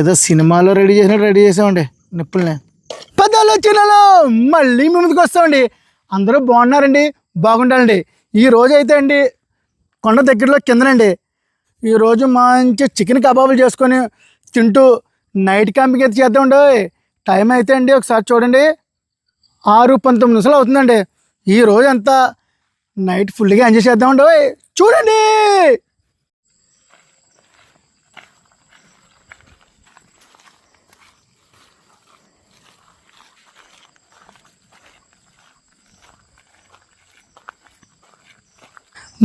ఏదో సినిమాలో రెడీ చేసినట్టు రెడీ చేసామండి నిప్పుల్ని. పెద్దలు చిన్నలో మళ్ళీ మీ ముందుకు వస్తామండి. అందరూ బాగున్నారండి బాగుండాలండి. ఈ రోజు అయితే అండి కొండ దగ్గరలో కిందనండి. ఈరోజు మంచి చికెన్ కబాబులు చేసుకొని తింటూ నైట్ క్యాంపింగ్ అయితే చేద్దామండి. టైం అయితే అండి ఒకసారి చూడండి. ఆరు పంతొమ్మిది నిమిషాలు అవుతుందండి. ఈ రోజు అంతా నైట్ ఫుల్గా ఎంజాయ్ చేద్దామండి. చూడండి!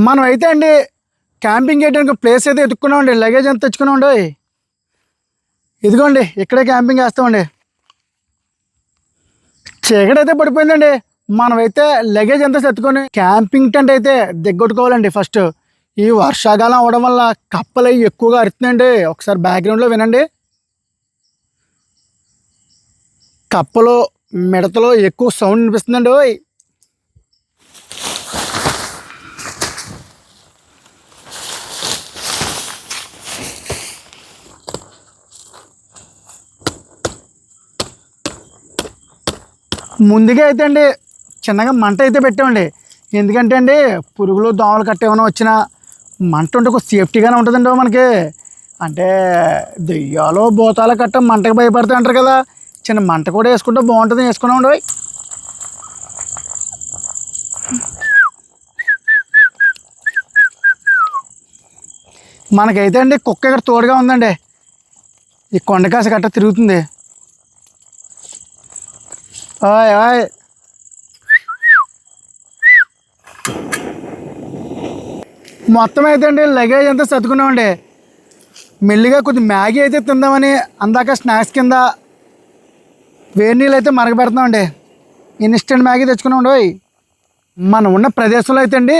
మనం అయితే అండి క్యాంపింగ్ చేయడానికి ప్లేస్ అయితే ఎత్తుక్కున్నామండి లగేజ్ అంతా తెచ్చుకున్నామండి ఇదిగోండి ఇక్కడే క్యాంపింగ్ వేస్తామండి చీకటైతే పడిపోయిందండి. మనమైతే లగేజ్ ఎంత ఎత్తుకొని క్యాంపింగ్ టెంట్ అయితే దిగ్గొట్టుకోవాలండి ఫస్ట్. ఈ వర్షాకాలం అవడం వల్ల కప్పలు అవి ఎక్కువగా అరుతున్నాయండి. ఒకసారి బ్యాక్గ్రౌండ్లో వినండి. కప్పలు మిడతలు ఎక్కువ సౌండ్ వినిపిస్తుందండి. ముందుగా అయితే అండి చిన్నగా మంట అయితే పెట్టామండి. ఎందుకంటే అండి పురుగులు దోమలు కట్ట ఏమైనా వచ్చినా మంట ఉంటే కొంచెం సేఫ్టీగానే ఉంటుందండి మనకి. అంటే దెయ్యాలు భూతాలు కట్ట మంటకి భయపడతాయి అంటారు కదా. చిన్న మంట కూడా వేసుకుంటే బాగుంటుంది వేసుకున్నాం ఉండవు మనకైతే అండి కుక్క ఇక్కడ తోడుగా ఉందండి. ఈ కొండకాస గట్ట తిరుగుతుంది. ఓయ్ ఓయ్ మొత్తం అయితే అండి లగేజ్ అంతా సర్దుకున్నామండి. మెల్లిగా కొద్ది మ్యాగీ అయితే తిందామని అందాక స్నాక్స్ కింద వేడి నీళ్ళు అయితే అండి ఇన్స్టెంట్ మ్యాగీ తెచ్చుకున్నామండి ఓయ్. మనం ఉన్న ప్రదేశంలో అయితే అండి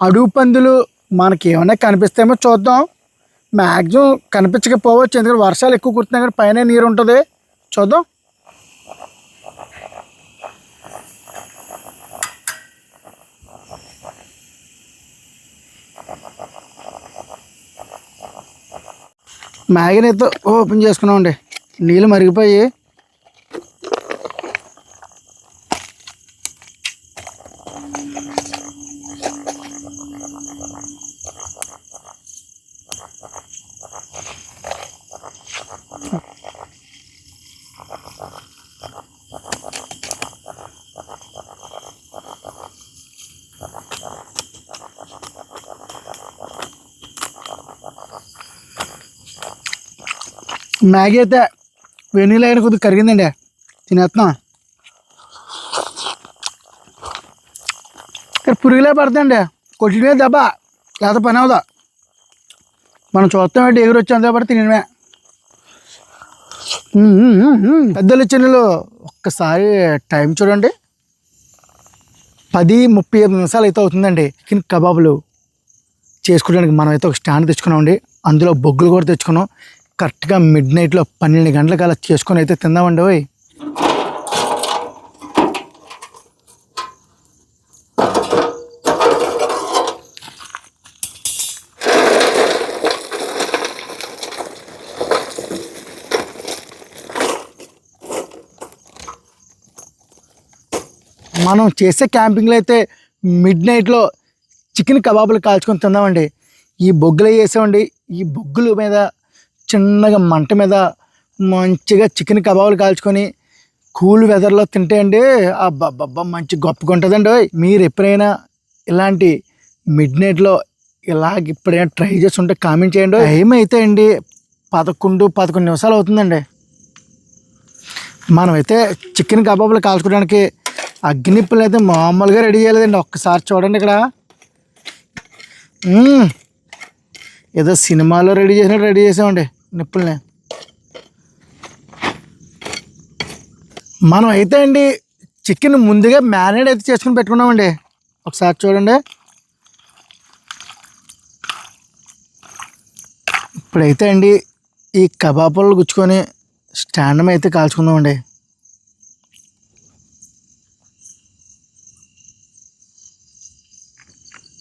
అడుగు పందులు మనకి ఏమైనా కనిపిస్తేమో చూద్దాం. మ్యాక్సిమం కనిపించకపోవచ్చు ఎందుకంటే వర్షాలు ఎక్కువ కుడుతున్నాయి కానీ పైన నీరు ఉంటుంది. చూద్దాం. మ్యాగీని ఓపెన్ చేసుకున్నామండి. నీళ్ళు మరిగిపోయి మ్యాగీ అయితే వెనీలా అయిన కొద్దిగా కరిగిందండి. తినేస్తున్నాం ఇక్కడ పురుగులే పడుతుందండి కొట్టినే దెబ్బ. లేకపోతే పని అవుదా మనం చూస్తామంటే ఎగురు వచ్చి అంతే పడితే తినడమే. పెద్దలు చిన్నలు ఒక్కసారి టైం చూడండి. పది ముప్పై ఐదు నిమిషాలు అయితే అవుతుందండి. చికెన్ కబాబులు చేసుకోవడానికి మనం అయితే ఒక స్టాండ్ తెచ్చుకున్నామండి. అందులో బొగ్గులు కూడా తెచ్చుకున్నాం. కరెక్ట్గా మిడ్ నైట్లో పన్నెండు గంటలకు అలా చేసుకొని అయితే తిందామండి ఓయ్. మనం చేసే క్యాంపింగ్లో అయితే మిడ్ నైట్లో చికెన్ కబాబులు కాల్చుకొని తిందామండి. ఈ బొగ్గులు వేసామండి ఈ బొగ్గుల మీద చిన్నగా మంట మీద మంచిగా చికెన్ కబాబులు కాల్చుకొని కూల్ వెదర్లో తింటే అండి అబ్బబ్బబ్బా మంచి గొప్పగా ఉంటుందండి మీరు ఎప్పుడైనా ఇలాంటి మిడ్ నైట్లో ఇలాగ ఇప్పుడైనా ట్రై చేసి ఉంటే కామెంట్ చేయండి. టైం అయితే అండి పదకొండు పదకొండు నిమిషాలు అవుతుందండి. మనమైతే చికెన్ కబాబులు కాల్చుకోవడానికి అగ్నిప్పులు అయితే మామూలుగా రెడీ చేయలేదండి. ఒక్కసారి చూడండి ఇక్కడ. ఏదో సినిమాలో రెడీ చేసినట్టు రెడీ చేసామండి. నిప్పుల్ని. మనం అయితే అండి చికెన్ ముందుగా మ్యారినేట్ అయితే చేసుకుని పెట్టుకున్నామండి. ఒకసారి చూడండి. ఇప్పుడైతే అండి ఈ కబాబులు గుచ్చుకొని స్టాండ్ అయితే కాల్చుకుందామండి.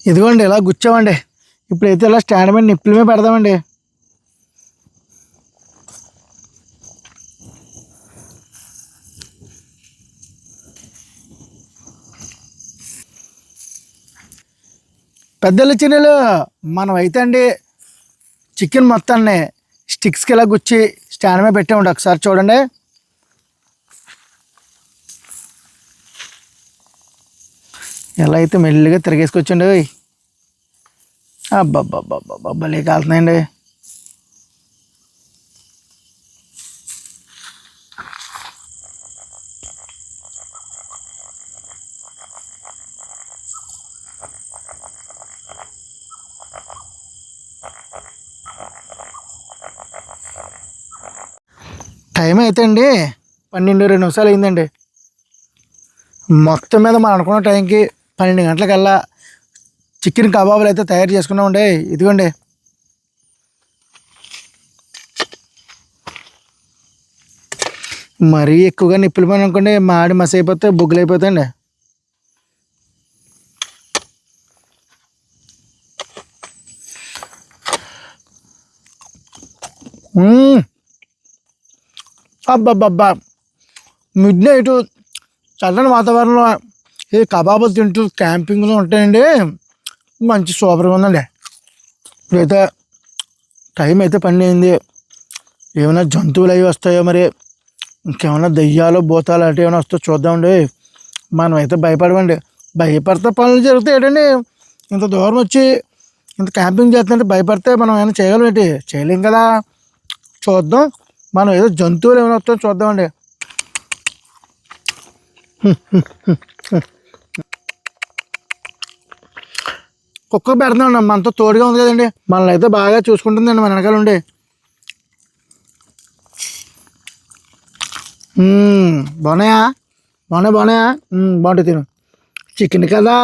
ఇదిగోండి ఇలా గుచ్చామండి. ఇప్పుడైతే ఇలా స్టాండ్ మీద నిప్పుల మీద పెడదామండి. పెద్దలు చిన్నలు మనం అయితే అండి చికెన్ మొత్తాన్ని స్టిక్స్కి ఇలా గుచ్చి స్టాండ్ మీద పెట్టామండి ఒకసారి చూడండి. ఎలా అయితే మెల్లిగా తిరిగేసుకొచ్చండి. అబ్బాబ్బాబ్బాబ్బా భలే కాలుతున్నాయండి. టైం అయితే అండి పన్నెండు రెండు నిమిషాలు అయిందండి మొత్తం మీద మనం అనుకున్న టైంకి పన్నెండు గంటలకల్లా చికెన్ కబాబులు అయితే తయారు చేసుకున్నామండి ఇదిగోండి. మరీ ఎక్కువగా నిప్పులు పని అనుకోండి మాడి మసైపోతే అయిపోతే బుగ్గులు అయిపోతాయండి మ్మ్. అబ్బబ్బబ్బా. మిడ్ నైట్ చల్లని వాతావరణంలో ఈ కబాబులు తింటూ క్యాంపింగ్లో ఉంటాయండి. మంచి సూపర్గా ఉందండి. ఇప్పుడైతే టైం అయితే పని అయింది. ఏమైనా జంతువులు అవి వస్తాయో మరి? ఇంకేమైనా దయ్యాలు భూతాలు అంటే ఏమైనా వస్తాయో చూద్దామండి. మనమైతే భయపడమండి. భయపడితే పనులు జరుగుతాయండి ఇంత దూరం వచ్చి ఇంత క్యాంపింగ్ చేస్తుంటే భయపడితే మనం ఏమైనా చేయగలం ఏంటి చేయలేం కదా. చూద్దాం. మనం ఏదో జంతువులు ఏమైనా వస్తాయో చూద్దామండి. కుక్క పెడుతున్నాం మనతో తోడుగా ఉంది కదండి. మనల్ని అయితే బాగా చూసుకుంటుందండి మన వెనకాల ఉండి. బాగున్నాయా? బాగున్నాయి బాగున్నాయా? బాగుంటుంది తిను. చికెన్ కదా.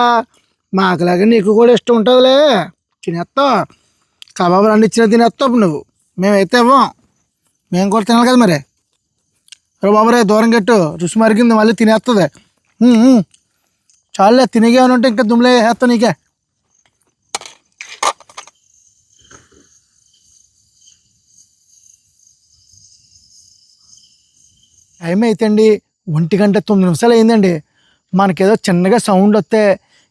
మాకులాగా నీకు కూడా ఇష్టం ఉంటుందిలే. తినేస్తావు కబాబులు అన్ని ఇచ్చిన తినేస్తావు నువ్వు. మేమైతే ఇవ్వం. మేము కూడా తినాలి కదా మరి? రే బాబు రే దూరం కట్టు రుచి మరిగింది మళ్ళీ తినేస్తుంది చాలులే తినేగా ఉంటే ఇంకా దుమ్లే వేస్తా నీకే. టైం అయితే అండి ఒంటి గంట తొమ్మిది నిమిషాలు అయిందండి. మనకేదో చిన్నగా సౌండ్ వస్తే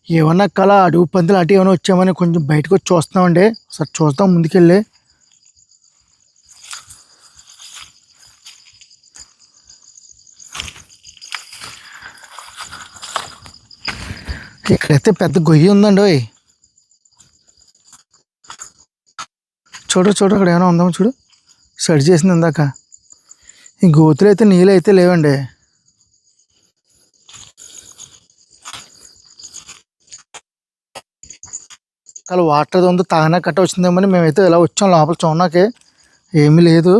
ఏమన్నా కళ అడుగు పందులు అటు ఏమైనా వచ్చామని కొంచెం బయటకు వచ్చి చూస్తామండి ఒకసారి చూస్తాం ముందుకెళ్ళి. ఇక్కడైతే పెద్ద గొయ్యి ఉందండి ఓయ్. చూడు చూడు అక్కడ ఏమైనా ఉందామో చూడు. సెట్ చేసింది ఇందాక. ఈ గోతులు అయితే నీళ్ళు అయితే లేవండి. అలా వాటర్ ఉందో తాగనా కట్ట వచ్చిందేమని మేమైతే ఇలా వచ్చాం లోపల చూడడానికి ఏమీ లేదు.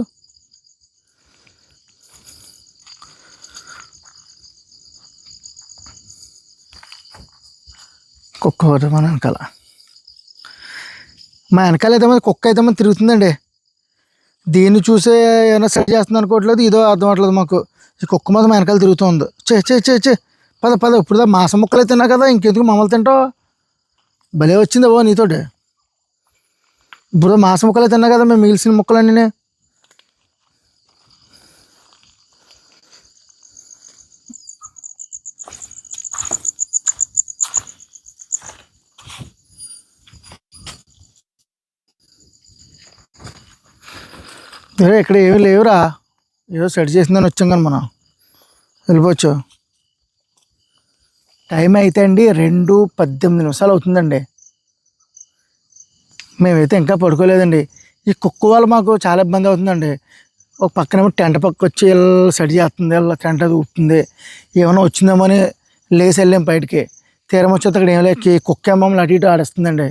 కుక్క ఒకటి మన వెనకాల. మా వెనకాల అయితే మరి కుక్క అయితే మరి తిరుగుతుందండి. దీన్ని చూసే ఏమైనా సెట్ చేస్తుంది అనుకోవట్లేదు ఇదో అర్థం అవట్లేదు మాకు. కుక్క మీద మా వెనకాల తిరుగుతుంది. చే చే చే చే పద పద ఇప్పుడు మాస ముక్కలు తిన్నా కదా ఇంకెందుకు మమ్మల్ని తింటావు? భలే వచ్చింది ఓ నీతోటి. ఇప్పుడు మాస ముక్కలు తిన్నా కదా మేము మిగిల్చిన ముక్కలన్నీ సరే ఇక్కడ ఏమి లేవురా. ఏదో సెట్ చేసిందని వచ్చాం కానీ మనం. వెళ్ళిపోవచ్చు. టైం అయితే అండి రెండు పద్దెనిమిది నిమిషాలు అవుతుందండి. మేమైతే ఇంకా పడుకోలేదండి. ఈ కుక్క వల్ల మాకు చాలా ఇబ్బంది అవుతుందండి. ఒక పక్కనేమో టెంట్ పక్క వచ్చి వీళ్ళు సెట్ చేస్తుంది వీళ్ళ టెంట్ అది ఊపుతుంది. ఏమైనా వచ్చిందేమో అని లేచి వెళ్ళాం బయటికి. తీరం వచ్చేది అక్కడ ఏం లేక కుక్క ఏమో మమ్మల్ని అటు ఇటు ఆడిస్తుందండి.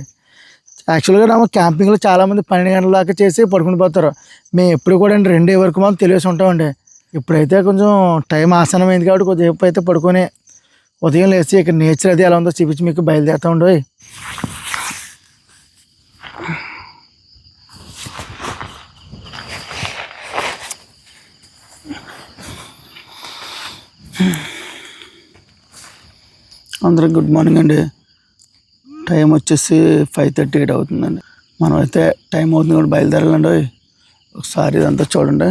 యాక్చువల్గా నా క్యాంపింగ్లో చాలామంది పన్నెండు గంటల దాకా చేసి పడుకుని పోతారు. మేము ఎప్పుడు కూడా అండి రెండే వరకు మనం తెలియసి ఉంటామండి. ఇప్పుడైతే కొంచెం టైం ఆసనమైంది కాబట్టి కొద్దిసేపు అయితే పడుకొని ఉదయం లేచి ఇక్కడ నేచర్ అది ఎలా ఉందో చూపించి మీకు బయలుదేరుతా ఉండి. అందరికి గుడ్ మార్నింగ్ అండి. టైం వచ్చేసి ఫైవ్ థర్టీ ఎయిట్ అవుతుందండి. మనం అయితే టైం అవుతుంది కూడా బయలుదేరాలండి. ఒకసారి ఇదంతా చూడండి.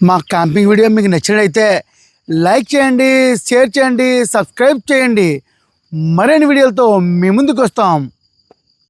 మా క్యాంపింగ్ వీడియో మీకు నచ్చినట్లయితే లైక్ చేయండి షేర్ చేయండి సబ్స్క్రైబ్ చేయండి. మరిన్ని వీడియోలతో మీ ముందుకు వస్తాం.